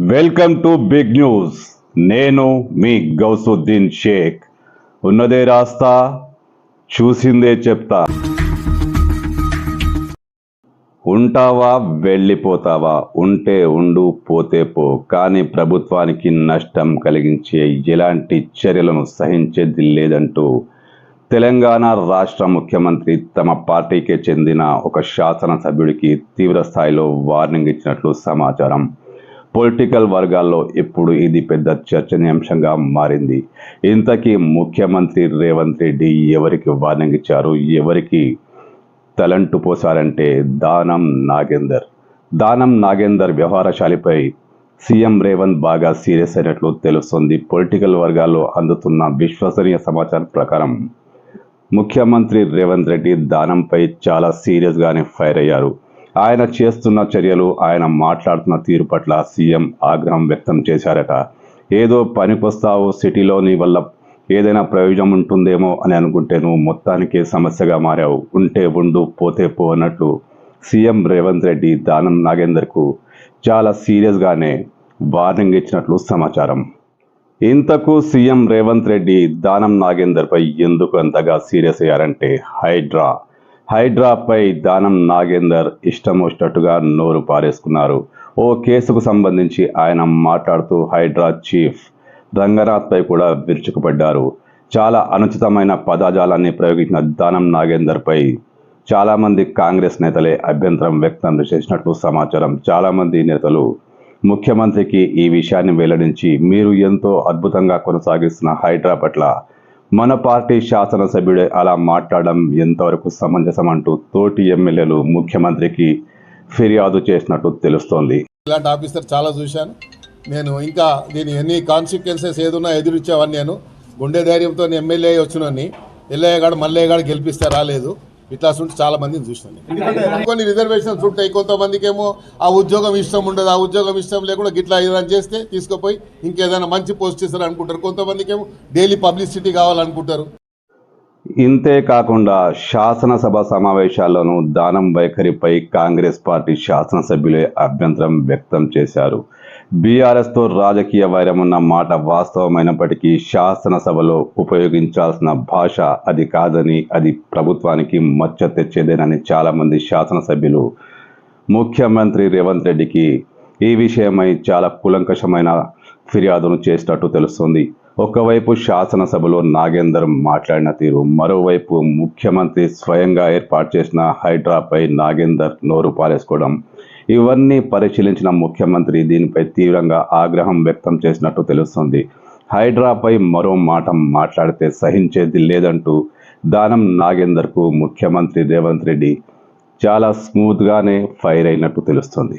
Welcome to big news. నేను మీ గౌసుద్దీన్ షేక్. ఉన్నదే రాస్తా చూసిందే చెప్తా. ఉంటావా వెళ్ళిపోతావా? ఉంటే ఉండు పోతే పో. కానీ ప్రభుత్వానికి నష్టం కలిగించే ఎలాంటి చర్యలను సహించేది లేదంటూ తెలంగాణ రాష్ట్ర ముఖ్యమంత్రి తమ పార్టీకే చెందిన ఒక శాసనసభ్యుడికి తీవ్ర స్థాయిలో వార్నింగ్ ఇచ్చినట్లు సమాచారం. పొలిటికల్ వర్గాల్లో ఇప్పుడు ఇది పెద్ద చర్చనీయాంశంగా మారింది. ఇంతకీ ముఖ్యమంత్రి రేవంత్ రెడ్డి ఎవరికి వార్నింగ్ ఇచ్చారు? ఎవరికి తలంటు పోసారంటే దానం నాగేందర్. దానం నాగేందర్ వ్యవహారశాలిపై సీఎం రేవంత్ బాగా సీరియస్ అయినట్లు తెలుస్తుంది. పొలిటికల్ వర్గాల్లో అందుతున్న విశ్వసనీయ సమాచారం ప్రకారం ముఖ్యమంత్రి రేవంత్ రెడ్డి దానంపై చాలా సీరియస్గానే ఫైర్ అయ్యారు. ఆయన చేస్తున్న చర్యలు ఆయన మాట్లాడుతున్న తీరు పట్ల సీఎం ఆగ్రహం వ్యక్తం చేశారట. ఏదో పనికొస్తావు సిటీలోని వల్ల. ఏదైనా ప్రయోజనం ఉంటుందేమో అని అనుకుంటే నువ్వు మొత్తానికే సమస్యగా మారావు. ఉంటే ఉండు పోతే పో అన్నట్లు సీఎం రేవంత్ రెడ్డి దానం నాగేందర్కు చాలా సీరియస్గానే వార్నింగ్ ఇచ్చినట్లు సమాచారం. ఇంతకు సీఎం రేవంత్ రెడ్డి దానం నాగేందర్పై ఎందుకు అంతగా సీరియస్ అయ్యారంటే హైడ్రా హైడ్రాపై దానం నాగేందర్ ఇష్టం వచ్చినట్టుగా నోరు పారేసుకున్నారు. ఓ కేసుకు సంబంధించి ఆయన మాట్లాడుతూ హైడ్రా చీఫ్ రంగనాథ్పై కూడా విరుచుకుపడ్డారు. చాలా అనుచితమైన పదాజాలాన్ని ప్రయోగించిన దానం నాగేందర్పై చాలామంది కాంగ్రెస్ నేతలే అభ్యంతరం వ్యక్తం చేసినట్లు సమాచారం. చాలామంది నేతలు ముఖ్యమంత్రికి ఈ విషయాన్ని వెల్లడించి మీరు ఎంతో అద్భుతంగా కొనసాగిస్తున్న హైడ్రా పట్ల మన పార్టీ శాసనసభ్యుడే అలా మాట్లాడడం ఎంతవరకు సమంజసం అంటూ తోటి ఎమ్మెల్యేలు ముఖ్యమంత్రికి ఫిర్యాదు చేసినట్టు తెలుస్తోంది. ఇలాంటి ఆఫీసర్ చాలా చూశాను. నేను ఇంకా దీని ఎన్ని కాన్సిక్వెన్సెస్ ఏదున్నా ఎదురిచ్చేవాడిని నేను. గుండె ధైర్యంతో ఎమ్మెల్యే వచ్చినోని ఎల్లయ్యగాడు మల్లయ్యగాడు గెలిపిస్తే రాలేదు. ఇట్లా ఉంటే చాలా మందిని చూసినాను కొన్ని రిజర్వేషన్స్ ఉంటాయి కొంతమందికి ఏమో ఆ ఉద్యోగం ఇష్టం ఉండదు ఆ ఉద్యోగం ఇష్టం లేకుండా గిట్లా ఏదైనా చేస్తే తీసుకుపోయి ఇంకేదైనా మంచి పోస్ట్ ఇస్తారు అనుకుంటారు. కొంతమందికి ఏమో డైలీ పబ్లిసిటీ కావాలనుకుంటారు. ఇంతే కాకుండా శాసనసభ సమావేశాల్లోనూ దానం వైఖరిపై కాంగ్రెస్ పార్టీ శాసనసభ్యులే అభ్యంతరం వ్యక్తం చేశారు. బీఆర్ఎస్తో రాజకీయ వైరం ఉన్న మాట వాస్తవమైనప్పటికీ శాసనసభలో ఉపయోగించాల్సిన భాష అది కాదని అది ప్రభుత్వానికి మచ్చ తెచ్చేదేనని చాలామంది శాసనసభ్యులు ముఖ్యమంత్రి రేవంత్ రెడ్డికి ఈ విషయమై చాలా కులంకషమైన ఫిర్యాదును చేసినట్టు తెలుస్తుంది. ఒకవైపు శాసనసభలో నాగేందర్ మాట్లాడిన తీరు మరోవైపు ముఖ్యమంత్రి స్వయంగా ఏర్పాటు చేసిన హైడ్రాపై నాగేందర్ నోరు పారేసుకోవడం ఇవన్నీ పరిశీలించిన ముఖ్యమంత్రి దీనిపై తీవ్రంగా ఆగ్రహం వ్యక్తం చేసినట్టు తెలుస్తుంది. హైడ్రాపై మరో మాట మాట్లాడితే సహించేది లేదంటూ దానం నాగేందర్కు ముఖ్యమంత్రి రేవంత్ రెడ్డి చాలా స్మూత్గానే ఫైర్ అయినట్టు తెలుస్తుంది.